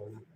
嗯。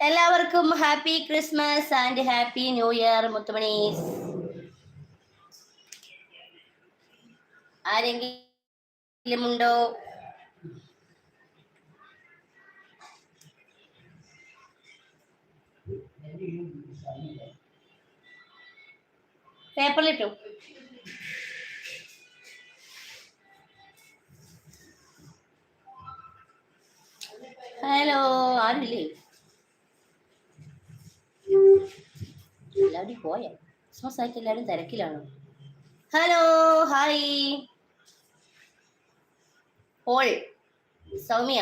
എല്ലാവർക്കും happy Christmas and happy new year മുത്തുമണീസ് ആരെങ്കിലും ഉണ്ടോ? പേപ്പറിലിട്ടു. ഹലോ ആരില്ലേ എല്ലാവരും പോയ? ക്രിസ്മസ് ആയിട്ട് എല്ലാവരും തിരക്കിലാണ്? Hello hi. Paul Soumya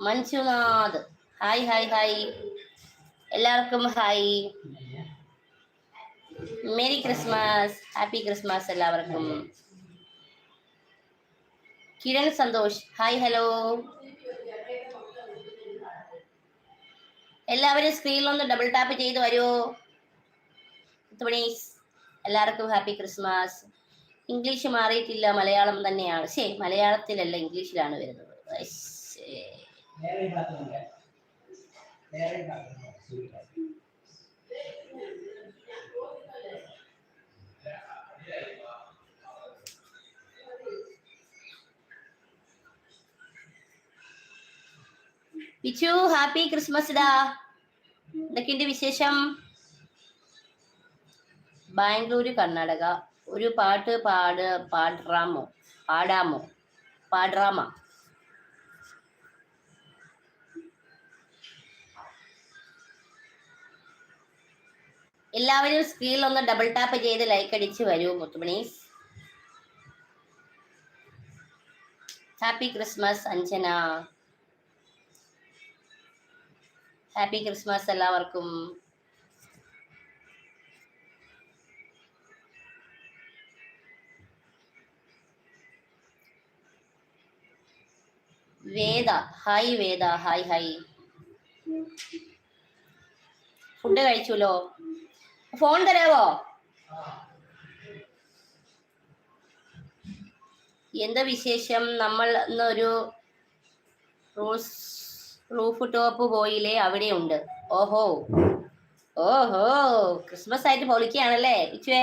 Manjunath. Hi hi hi. എല്ലാവർക്കും hi. Merry Christmas happy Christmas എല്ലാവർക്കും. Kiran Santhosh hi hello. എല്ലാവരും സ്ക്രീനിൽ ഒന്ന് ഡബിൾ ടാപ്പ് ചെയ്ത് വരൂ. പ്ലീസ് എല്ലാവർക്കും ഹാപ്പി ക്രിസ്മസ് ഇംഗ്ലീഷ് മാറിയിട്ടില്ല മലയാളം തന്നെയാണ്. ശരി മലയാളത്തിലല്ല ഇംഗ്ലീഷിലാണ് വരുന്നത്. പിച്ചു ഹാപ്പി ക്രിസ്മസ് ഡാ എന്തൊക്കെയുണ്ട് വിശേഷം? ബാംഗ്ലൂര് കർണാടക. ഒരു പാട്ട് പാട് പാടാമോ പാടാമോ പാടാമ എല്ലാവരും സ്ക്രീനിൽ ഒന്ന് ഡബിൾ ടാപ്പ് ചെയ്ത് ലൈക്ക് അടിച്ച് വരൂ മുത്തുമണി happy Christmas Anjana. Happy Christmas എല്ലാവർക്കും. Veda hi Veda hi hi. Food കഴിച്ചുല്ലോ? Phone തരാവോ? എന്താ വിശേഷം? നമ്മൾ ഇന്നൊരു റൂസ് റൂഫ് ടോപ്പ് പോയില്ലേ? അവിടെ ഉണ്ട് ഓഹോ. ഓഹോ. ക്രിസ്മസ് ആയിട്ട് പൊളിക്കുകയാണല്ലേ ഇച്ചുവേ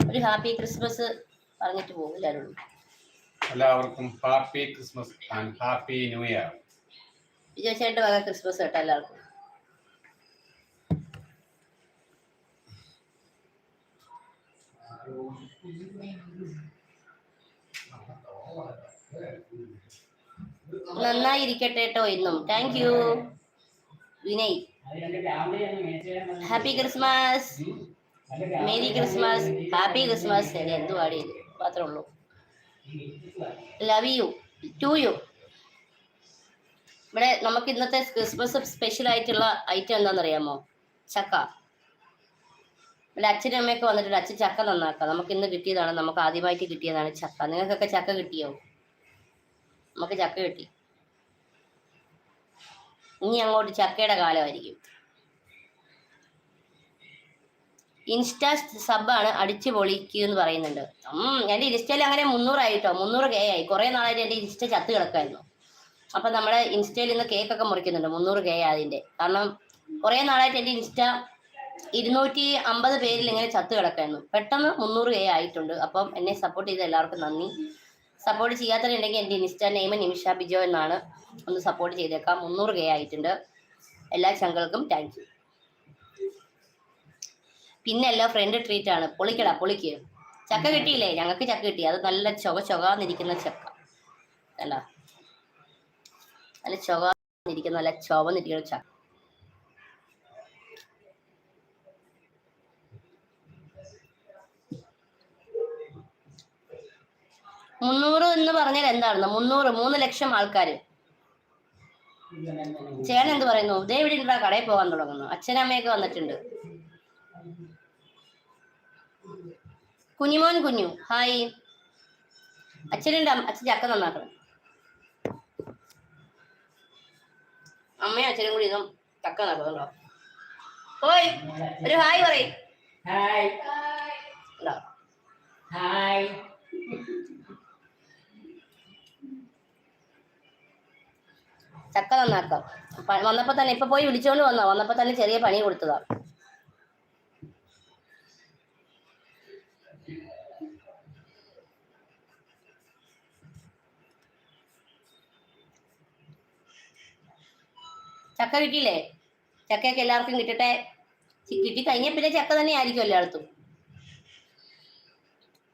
ഒരു ഹാപ്പി ക്രിസ്മസ് പറഞ്ഞിട്ട് പോകും എല്ലാവരും എല്ലാവർക്കും happy Christmas and happy new year. വിജയചേട്ടന്റെ വക ക്രിസ്മസ് കേട്ടോ എല്ലാവർക്കും. നന്നായിരിക്കട്ടെ കേട്ടോ ഇന്നും. Thank you Vinay. Happy Christmas merry Christmas happy Christmas അല്ലെ എന്തു പാടി? മാത്രമേ ഉള്ളൂ. ലവ് യു ടു യു ഇവിടെ നമുക്ക് ഇന്നത്തെ ക്രിസ്മസ് സ്പെഷ്യൽ ആയിട്ടുള്ള ഐറ്റം എന്താണെന്നറിയാമോ? ചക്ക. ഇവിടെ അച്ഛനും അമ്മയൊക്കെ വന്നിട്ടുണ്ട്. അച്ഛൻ ചക്ക നന്നാക്കാം. നമുക്ക് ഇന്ന് കിട്ടിയതാണ്. നമുക്ക് ആദ്യമായിട്ട് കിട്ടിയതാണ് ചക്ക. നിങ്ങൾക്കൊക്കെ ചക്ക കിട്ടിയോ? നമുക്ക് ചക്ക കിട്ടി. ഇനി അങ്ങോട്ട് ചക്കയുടെ കാലമായിരിക്കും. ഇൻസ്റ്റാ സബാണ് അടിച്ചു പൊളിക്കുക എന്ന് പറയുന്നുണ്ട്. ഉം എന്റെ ഇൻസ്റ്റയിൽ അങ്ങനെ മുന്നൂറായിട്ടോ മുന്നൂറ് കെ ആയി. കുറേ നാളായിട്ട് എന്റെ ഇൻസ്റ്റ ചത്ത് കിടക്കായിരുന്നു അപ്പം നമ്മുടെ ഇൻസ്റ്റയിൽ ഇന്ന് കേക്കൊക്കെ മുറിക്കുന്നുണ്ട് മുന്നൂറ് കെ അതിന്റെ. കാരണം കുറേ നാളായിട്ട് എന്റെ ഇൻസ്റ്റ ഇരുന്നൂറ്റി അമ്പത് പേരിൽ ഇങ്ങനെ ചത്ത് കിടക്കായിരുന്നു പെട്ടെന്ന് മുന്നൂറ് കെ ആയിട്ടുണ്ട്. അപ്പം എന്നെ സപ്പോർട്ട് ചെയ്ത എല്ലാവർക്കും നന്ദി. സപ്പോർട്ട് ചെയ്യാത്തവരുണ്ടെങ്കിൽ എന്റെ ഇൻസ്റ്റാ നെയിം നിമിഷ ബിജോ എന്നാണ്. ഒന്ന് സപ്പോർട്ട് ചെയ്തേക്കാം. മുന്നൂറ് കെ ആയിട്ടുണ്ട്. എല്ലാ ചങ്കൾക്കും താങ്ക് യു പിന്നെ എല്ലാം ഫ്രണ്ട് ട്രീറ്റ് ആണ്. പൊളിക്കടാ പൊളിക്ക്. ചക്ക കിട്ടിയില്ലേ? ഞങ്ങൾക്ക് ചക്ക കിട്ടി. അത് നല്ല ചൊക ചൊകാന്നിരിക്കുന്ന ചക്ക. അല്ല നല്ല ചൊകാന്നിരിക്കുന്ന നല്ല ചുവന്നിരിക്കുന്ന ചക്ക. മുന്നൂറ് എന്ന് പറഞ്ഞാൽ എന്താണെന്ന്? മുന്നൂറ് മൂന്ന് ലക്ഷം ആൾക്കാർ ചേട്ടൻ എന്ത് പറയുന്നു? ദേ ഇവിടെ ഉണ്ടാ കടയിൽ പോകാൻ തുടങ്ങുന്നു. അച്ഛനമ്മയൊക്കെ വന്നിട്ടുണ്ട്. കുഞ്ഞുമോൻ കുഞ്ഞു. ഹായ്. അച്ഛനുണ്ട് അച്ഛൻ ചക്ക നന്നാക്കണം. അമ്മയും അച്ഛനും കൂടി ഇതും ചക്ക നടക്കുന്നുണ്ടോ? ഓയ് ഒരു ഹായ് പറയും. ഹായ്. ഹായ്. ചക്ക നന്നാക്കാം. വന്നപ്പോൾ വന്നപ്പോ തന്നെ ഇപ്പൊ പോയി വിളിച്ചോണ്ട് വന്നോ വന്നപ്പോ തന്നെ ചെറിയ പണി കൊടുത്തതാ. ചക്ക കിട്ടിയില്ലേ? ചക്കയൊക്കെ എല്ലാവർക്കും കിട്ടട്ടെ? കിട്ടി കഴിഞ്ഞ പിന്നെ ചക്ക തന്നെ ആയിരിക്കും എല്ലായിടത്തും.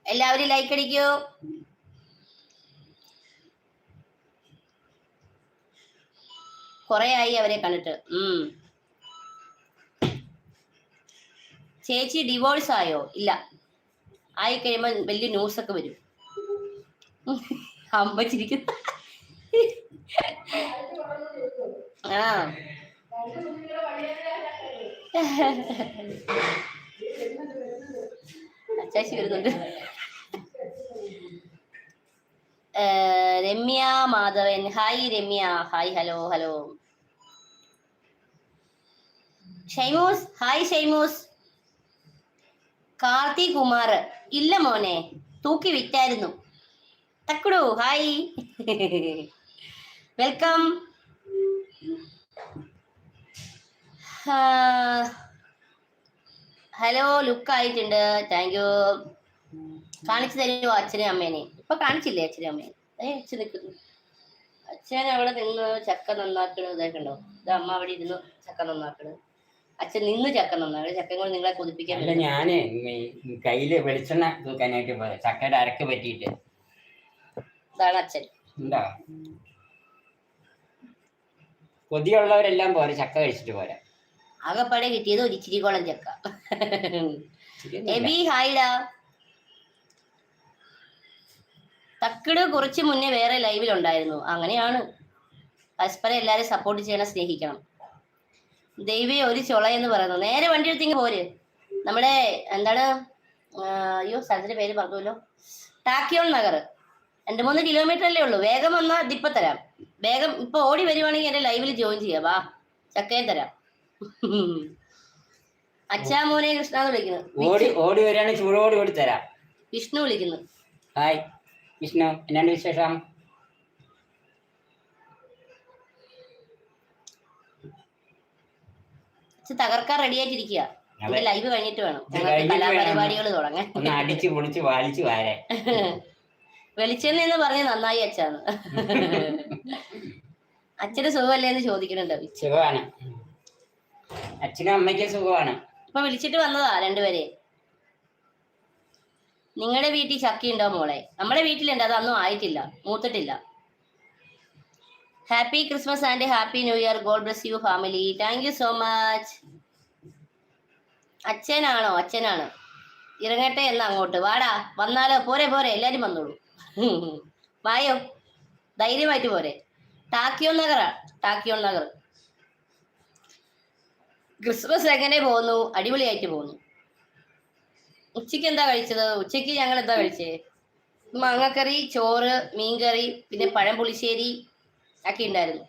എല്ലാവരും ലൈക്ക് അടിക്കൂ. കൊറേ ആയി അവരെ കണ്ടിട്ട്. ഉം. ചേച്ചി ഡിവോഴ്സ് ആയോ? ഇല്ല. ആയി കഴിയുമ്പോ വലിയ ന്യൂസ് ഒക്കെ വരും. അമ്പച്ചിരിക്കുന്നു. ആ. അച്ചാശി വരുന്നുണ്ട്. Ramya Madhavan. Hi Ramya. Hi. Hello hello. Shaimus. Hi Shaimus. Karthi Kumar. ഇല്ല മോനെ. തൂക്കി വിറ്റായിരുന്നു. Thakkudu hi welcome hello look ആയിട്ടുണ്ട്. താങ്ക് യു കാണിച്ചു തരുമോ അച്ഛനും അമ്മേനെ ഇപ്പൊ കാണിച്ചില്ലേ അച്ഛനും അമ്മേനെ ഏ അച്ഛൻ നിൽക്കുന്നു അച്ഛൻ അവിടെ നിന്ന് ചക്ക നന്നാക്കണോ? ഇതൊക്കെ ഉണ്ടോ ഇത് അമ്മ അവിടെ ഇരുന്ന് ചക്ക നന്നാക്കണ് അച്ഛൻ നിന്ന് ചക്ക നന്നാണ് ചക്കയും കൊണ്ട് നിങ്ങളെ കൊതിപ്പിക്കാൻ അല്ല ഞാൻ കയ്യിൽ വെളിച്ചെണ്ണ തൂക്കാനായിട്ട് പോയ ചക്കയുടെ അരക്ക് പറ്റിയിട്ട്. ഇതാണ് അച്ഛൻ. എന്താ കൊതിയുള്ളവരെല്ലാം പോരെ ചക്ക കഴിച്ചിട്ട് പോരാ. ആകെപ്പാടെ കിട്ടിയത് ഒരു ഇച്ചിരിക്കോളം ചക്ക. എബി ഹായിടാ. തക്കിട് കുറച്ച് മുന്നേ വേറെ ലൈവിലുണ്ടായിരുന്നു. അങ്ങനെയാണ് പരസ്പരം എല്ലാരും സപ്പോർട്ട് ചെയ്യണം സ്നേഹിക്കണം. ദൈവേ ഒരു ചുള എന്ന് പറയുന്നു. നേരെ വണ്ടി എടുത്തിങ്ങ് പോര്. നമ്മുടെ എന്താണ്? അയ്യോ സ്ഥലത്തിന്റെ പേര് പറഞ്ഞല്ലോ ടാക്കിയോൾ നഗർ. രണ്ട് മൂന്ന് കിലോമീറ്റർ അല്ലേ ഉള്ളൂ. വേഗം വന്നാൽ ഇതിപ്പോ തരാം. വേഗം ഇപ്പൊ ഓടി വരുവാണെങ്കിൽ എന്റെ ലൈവിൽ ജോയിൻ ചെയ്യാം. വാ ചക്കയും തരാം. അച്ഛാ മോനെ കൃഷ്ണ എന്ന് വിളിക്കുന്നു. ഓടി ഓടി വരികയാണെങ്കിൽ ചൂടോടി ഓടി തരാം. വിഷ്ണു വിളിക്കുന്നു. ഹായ്. വിഷ്ണു എന്നാണ് വിശേഷം? തകർക്കാൻ റെഡി ആയിട്ടിരിക്കുക. ലൈവ് കഴിഞ്ഞിട്ട് വേണം. കലാപരിപാടികൾ തുടങ്ങാൻ. അടിച്ചു പൊളിച്ച് വാലിച്ചു വാരെ വെളിച്ചെണ്ണ എന്ന് പറഞ്ഞ് നന്നായി അച്ഛാന്ന് അച്ഛന് സുഖമല്ലേ എന്ന് ചോദിക്കുന്നുണ്ട് സുഖമാണ്. അച്ഛനും അമ്മയ്ക്കും സുഖമാണ്. ഇപ്പൊ വിളിച്ചിട്ട് വന്നതാ രണ്ടുപേരെ. നിങ്ങളുടെ വീട്ടിൽ ചക്കി ഉണ്ടോ മോളെ? നമ്മുടെ വീട്ടിലുണ്ട്. അത് അന്നും ആയിട്ടില്ല. മൂത്തിട്ടില്ല. Happy Christmas and happy new year God bless you family thank you so much അച്ഛനാണോ? അച്ഛനാണ്. ഇറങ്ങട്ടെ എന്നാ അങ്ങോട്ട്. വാടാ വന്നാലോ? പോരെ പോരെ. എല്ലാരും വന്നോളൂ. വായോ? ധൈര്യമായിട്ട് പോരെ. ടാക്കിയോ നഗറാ. ടാക്കിയോ നഗർ. ക്രിസ്മസ് എങ്ങനെ പോകുന്നു? അടിപൊളിയായിട്ട് പോകുന്നു. ഉച്ചയ്ക്ക് എന്താ കഴിച്ചത്? ഉച്ചയ്ക്ക് ഞങ്ങൾ എന്താ കഴിച്ചേ? മാങ്ങക്കറി ചോറ് മീൻകറി പിന്നെ പഴം പുളിശ്ശേരി ഒക്കെ ഉണ്ടായിരുന്നു.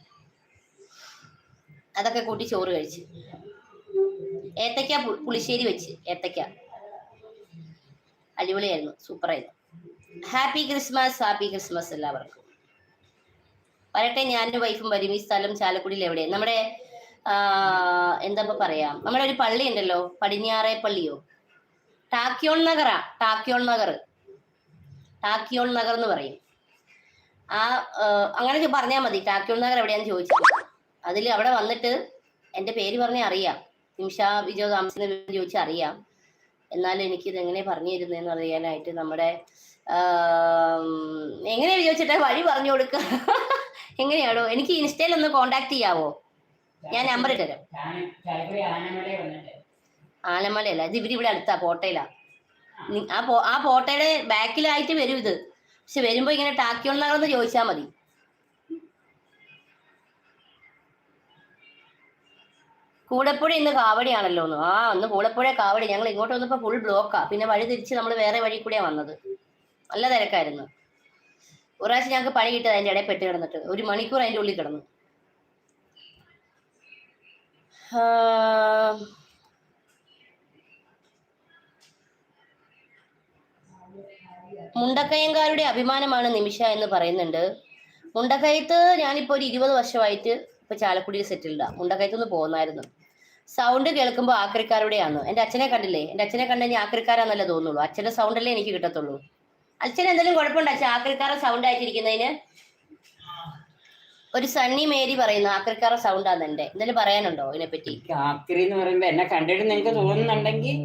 അതൊക്കെ കൂട്ടി ചോറ് കഴിച്ച്. ഏത്തക്ക പുളിശ്ശേരി വെച്ച് ഏത്തക്ക അടിപൊളിയായിരുന്നു സൂപ്പറായിരുന്നു. ഹാപ്പി ക്രിസ്മസ് ഹാപ്പി ക്രിസ്മസ് എല്ലാവർക്കും. വരട്ടെ ഞാനും വൈഫും വരും ഈ സ്ഥലം ചാലക്കുടിയിൽ എവിടെ നമ്മുടെ എന്താ പറയാ? നമ്മുടെ ഒരു പള്ളി ഉണ്ടല്ലോ പടിഞ്ഞാറേ പള്ളിയോ? ടാക്കിയോൾ നഗറാ ടാക്കിയോൾ നഗർ. ടാക്കിയോൾ നഗർ എന്ന് പറയും. ആ അങ്ങനെ പറഞ്ഞാൽ മതി. ടാക്യോൺ നഗർ എവിടെയാന്ന് ചോദിച്ചത് അതിൽ അവിടെ വന്നിട്ട് എന്റെ പേര് പറഞ്ഞാൽ അറിയാം. നിമിഷ വിജോ താമസിക്കുന്ന പേര് ചോദിച്ചാൽ അറിയാം. എനിക്ക് ഇത് എങ്ങനെ പറഞ്ഞു തരുന്നതെന്ന് അറിയാനായിട്ട് നമ്മുടെ എങ്ങനെ ചോദിച്ചിട്ട് വഴി പറഞ്ഞു കൊടുക്കുക എങ്ങനെയാണോ? എനിക്ക് ഇൻസ്റ്റയിൽ ഒന്ന് കോണ്ടാക്ട് ചെയ്യാവോ? ഞാൻ നമ്പർ വന്നിട്ട് ആലമലയല്ല ഇത് ഇവരിവിടെ അടുത്താ പോട്ടയിലാ നി- ആ പോ ആ പോട്ടയുടെ ബാക്കിലായിട്ട് വരും ഇത്. പക്ഷെ വരുമ്പോ ഇങ്ങനെ ടാക്കി ഉണ്ടാകണമെന്ന് ചോദിച്ചാൽ മതി. കൂടപ്പുഴ ഇന്ന് കാവടിയാണല്ലോ ഒന്ന് ആ അന്ന് കൂടപ്പുഴ കാവടി. ഞങ്ങൾ ഇങ്ങോട്ട് വന്നപ്പോ ഫുൾ ബ്ലോക്കാ പിന്നെ വഴി തിരിച്ച് നമ്മൾ വേറെ വഴി കൂടിയാ വന്നത്. നല്ല തിരക്കായിരുന്നു. ഒരാഴ്ച ഞങ്ങൾക്ക് പണി കിട്ടിയത് അതിന്റെ ഇടയിൽ പെട്ട് കിടന്നിട്ട്. ഒരു മണിക്കൂർ അതിന്റെ ഉള്ളിൽ കിടന്നു. മുണ്ടക്കയങ്കാരുടെ അഭിമാനമാണ് നിമിഷ എന്ന് പറയുന്നുണ്ട്. മുണ്ടക്കയത്ത് ഞാനിപ്പോ ഒരു ഇരുപത് വർഷമായിട്ട് ഇപ്പൊ ചാലക്കുടിയിൽ സെറ്റിൽഡാ മുണ്ടക്കയത്ത് നിന്ന് പോകുന്നായിരുന്നു സൗണ്ട് കേൾക്കുമ്പോൾ ആക്രിക്കാരുടെയാണ്. എന്റെ അച്ഛനെ കണ്ടില്ലേ? എന്റെ അച്ഛനെ കണ്ടു കഴിഞ്ഞാൽ ആക്രിക്കാരാന്നല്ലേ തോന്നുള്ളൂ. അച്ഛന്റെ സൗണ്ടല്ലേ എനിക്ക് കിട്ടത്തുള്ളൂ. അച്ഛൻ എന്തെങ്കിലും കുഴപ്പമുണ്ടോ? അച്ഛൻ ആക്രിക്കാരെ സൗണ്ട് ആയിട്ടിരിക്കുന്നതിന്? ഒരു സണ്ണി മേരി പറയുന്നു സൗണ്ട് ആണ് എന്റെ എന്തെങ്കിലും പറയാനുണ്ടോ ഇതിനെപ്പറ്റി? പറ്റി ആക്രി എന്ന് പറയുമ്പോ എന്നെ കണ്ടിട്ട് നിങ്ങൾക്ക് തോന്നുന്നുണ്ടെങ്കിൽ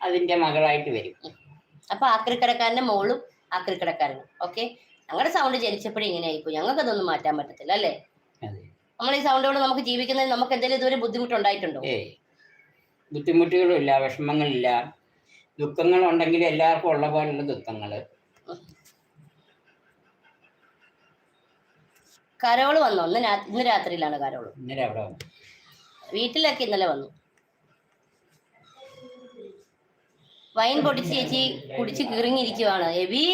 അതിന്റെ മകളായിട്ട് വരും. അപ്പൊ ആക്രിക്കടക്കാരന്റെ മോളും ആക്രിക്കടക്കാരനും ഓക്കെ ഞങ്ങളുടെ സൗണ്ട് ജനിച്ചപ്പോഴും ഇങ്ങനെ ആയിപ്പോയി ഞങ്ങൾക്ക് അതൊന്നും മാറ്റാൻ പറ്റത്തില്ല അല്ലേ? നമ്മൾ ഈ സൗണ്ടോട് നമുക്ക് ജീവിക്കുന്നതിന് നമുക്ക് എന്തെങ്കിലും ഇതുവരെ ബുദ്ധിമുട്ടുണ്ടായിട്ടുണ്ടോ? ബുദ്ധിമുട്ടുകളും ബുദ്ധിമുട്ടുകളില്ല വിഷമങ്ങളില്ല. ദുഃഖങ്ങളുണ്ടെങ്കിൽ എല്ലാവർക്കും ഉള്ള പോലുള്ള ദുഃഖങ്ങൾ. കരോൾ വന്നോ? ഇന്ന് ഇന്ന് രാത്രിയിലാണ് കരോൾ. വീട്ടിലൊക്കെ ഇന്നലെ വന്നു. വൈൻ പൊടിച്ച് ചേച്ചി കുടിച്ച് കിറിങ്ങിരിക്കുവാണ്. എബി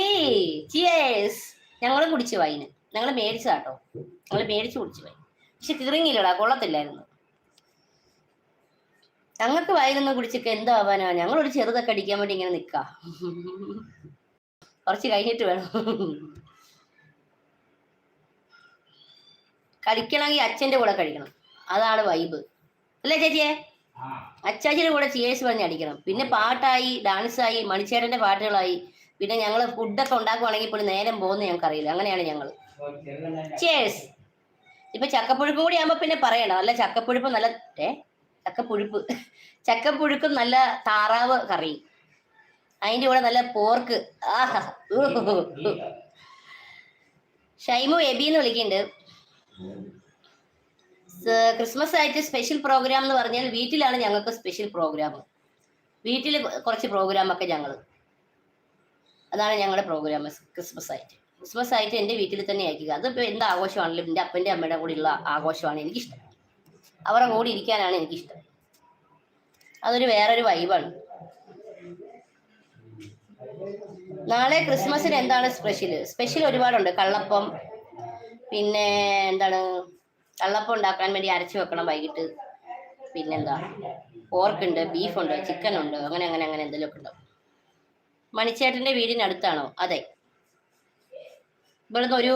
ചിയേഴ്സ് ഞങ്ങൾ കുടിച്ചു വൈന് ഞങ്ങൾ മേടിച്ചതാട്ടോ ഞങ്ങൾ മേടിച്ച് കുടിച്ചു വൈൻ പക്ഷെ കിറിങ്ങില്ലടാ കൊള്ളത്തില്ലായിരുന്നു. ഞങ്ങൾക്ക് വയലൊന്നും കുടിച്ചൊക്കെ എന്താവാനാ? ഞങ്ങൾ ഒരു ചെറുതൊക്കെ അടിക്കാൻ വേണ്ടി ഇങ്ങനെ നിൽക്കാം കുറച്ച് കഴിഞ്ഞിട്ട് വേണം. കഴിക്കണമെങ്കിൽ അച്ഛന്റെ കൂടെ കഴിക്കണം. അതാണ് വൈബ് അല്ലേ ചേച്ചിയെ? അച്ചാച്ചിയുടെ കൂടെ ചേച്ചി പറഞ്ഞ് അടിക്കണം. പിന്നെ പാട്ടായി ഡാൻസായി മണിച്ചേരന്റെ പാട്ടുകളായി. പിന്നെ ഞങ്ങൾ ഫുഡൊക്കെ ഉണ്ടാക്കുവാണെങ്കിൽ പോലും നേരം പോകുന്ന ഞങ്ങൾക്ക് അറിയില്ല അങ്ങനെയാണ് ഞങ്ങൾ ചേഴ്സ് ഇപ്പൊ ചക്കപ്പുഴുപ്പ് കൂടി ആകുമ്പോ പിന്നെ പറയണം നല്ല ചക്കപ്പുഴുപ്പ് നല്ല ഏ? ചക്കപ്പുഴുപ്പ്. ചക്കപ്പുഴുക്കും നല്ല താറാവ് കറി. അതിന്റെ കൂടെ നല്ല പോർക്ക്. ആഹാ. ഷൈമു എബി എന്ന് വിളിക്കുന്നുണ്ട് ക്രിസ്മസ് ആയിട്ട് സ്പെഷ്യൽ പ്രോഗ്രാം എന്ന് പറഞ്ഞാൽ വീട്ടിലാണ് ഞങ്ങൾക്ക് സ്പെഷ്യൽ പ്രോഗ്രാം വീട്ടിൽ കുറച്ച് പ്രോഗ്രാം ഒക്കെ ഞങ്ങൾ അതാണ് ഞങ്ങളുടെ പ്രോഗ്രാം ക്രിസ്മസ് ആയിട്ട് ക്രിസ്മസ് ആയിട്ട് എന്റെ വീട്ടിൽ തന്നെ അയക്കുക അതിപ്പോൾ എന്ത് ആഘോഷമാണെങ്കിലും എന്റെ അപ്പന്റെ അമ്മയുടെ കൂടെയുള്ള ആഘോഷമാണ് എനിക്കിഷ്ടം. അവരുടെ കൂടെ ഇരിക്കാനാണ് എനിക്കിഷ്ടം. അതൊരു വേറൊരു വൈബാണ് നാളെ ക്രിസ്മസിന് എന്താണ് സ്പെഷ്യൽ സ്പെഷ്യൽ ഒരുപാടുണ്ട്. കള്ളപ്പം പിന്നെ എന്താണ് കള്ളപ്പം ഉണ്ടാക്കാൻ വേണ്ടി അരച്ചു വെക്കണം വൈകിട്ട്. പിന്നെന്താ? പോർക്കുണ്ട് ബീഫുണ്ട് ചിക്കൻ ഉണ്ട് അങ്ങനെ അങ്ങനെ അങ്ങനെ എന്തെങ്കിലുമൊക്കെ ഉണ്ടാവും. മണിച്ചേട്ടന്റെ വീടിനടുത്താണോ? അതെ. ഇവിടുന്ന് ഒരു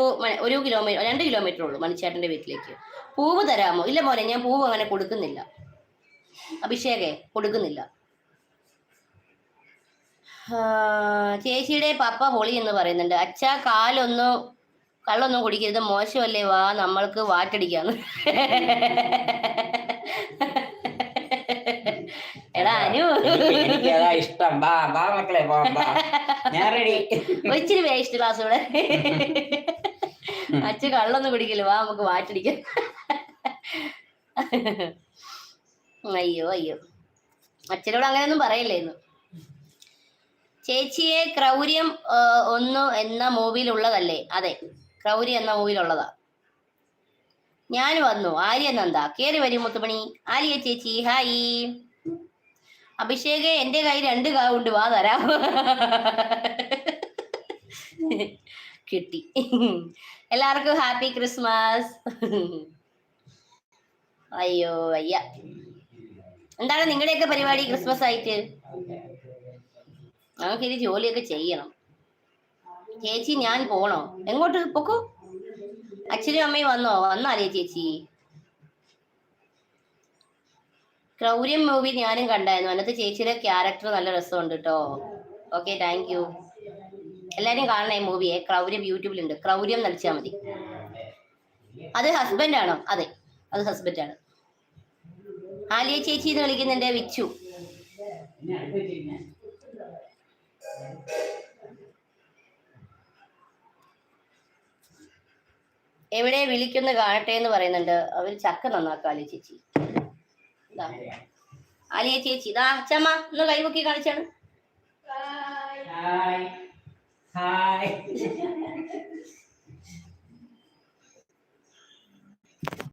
ഒരു കിലോമീറ്റർ രണ്ട് കിലോമീറ്റർ ഉള്ളൂ മണിച്ചേട്ടന്റെ വീട്ടിലേക്ക്. പൂവ് തരാമോ? ഇല്ല മോനെ ഞാൻ പൂവ് അങ്ങനെ കൊടുക്കുന്നില്ല. അഭിഷേകേ കൊടുക്കുന്നില്ല. ചേച്ചിയുടെ പപ്പ പൊളി എന്ന് പറയുന്നുണ്ട്. അച്ഛ കാലൊന്നും കള്ളൊന്നും കുടിക്കരുത് മോശമല്ലേ? വാ നമ്മൾക്ക് വാറ്റടിക്കാന്ന് എടാ അനു. ഇഷ്ടം. വാ മക്കളെ പോ ഞാൻ റെഡി ഒരിച്ചിരി വേസ്റ്റ് ക്ലാസ് ഇവിടെ. അച്ഛൻ കള്ളൊന്നും കുടിക്കില്ല. വാ നമുക്ക് വാറ്റടിക്കാം. അയ്യോ അയ്യോ. അച്ഛനോട് അങ്ങനെയൊന്നും പറയില്ലേന്ന്. ചേച്ചിയെ ക്രൗര്യം ഒന്ന് എന്ന മൂവിയിലുള്ളതല്ലേ? അതെ. ക്രൗര്യം എന്ന മൂവിലുള്ളതാ ഞാൻ വന്നു. ആര്യ നന്ദാ. കേറി വരും മുത്തുമണി. ആര്യ ചേച്ചി ഹായ്. അഭിഷേക് എന്റെ കൈ രണ്ട് കാ ഉണ്ട്. വാ തരാം. കിട്ടി. എല്ലാവർക്കും ഹാപ്പി ക്രിസ്മസ്. അയ്യോ അയ്യ എന്താണ് നിങ്ങളുടെയൊക്കെ പരിപാടി ക്രിസ്മസ് ആയിട്ട്? നമുക്കിനി ജോലിയൊക്കെ ചെയ്യണം. ചേച്ചി ഞാൻ പോണോ? എങ്ങോട്ട്? പൊക്കോ. അച്ഛനും അമ്മയും വന്നോ? വന്നാലേ ചേച്ചി. ക്രൗര്യം മൂവി ഞാനും കണ്ടായിരുന്നു. അതിനകത്ത് ചേച്ചിയുടെ ക്യാരക്ടർ നല്ല രസമുണ്ട് കേട്ടോ ഓക്കെ താങ്ക് യു. എല്ലാരും കാണണേ മൂവിയെ? ക്രൗര്യം യൂട്യൂബിലുണ്ട്. ക്രൗര്യം നടിച്ചാൽ മതി. അത് ഹസ്ബൻഡ് ആണോ? അതെ അത് ഹസ്ബൻഡ് ആണ്. ആലിയ ചേച്ചി എന്ന് വിളിക്കുന്നുണ്ട് വിച്ചു പിന്നെ അടുത്ത് വെച്ചിരുന്നെ. എവിടെ വിളിക്കുന്ന കാണട്ടെ എന്ന് പറയുന്നുണ്ട്. അവർ ചക്ക നന്നാക്കും അലിയ ചേച്ചി? ഇതാ. ആലിയ ചേച്ചി ഇതാ അച്ഛമ്മ ഒന്ന് കൈവൊക്കി കാണിച്ചാണ്.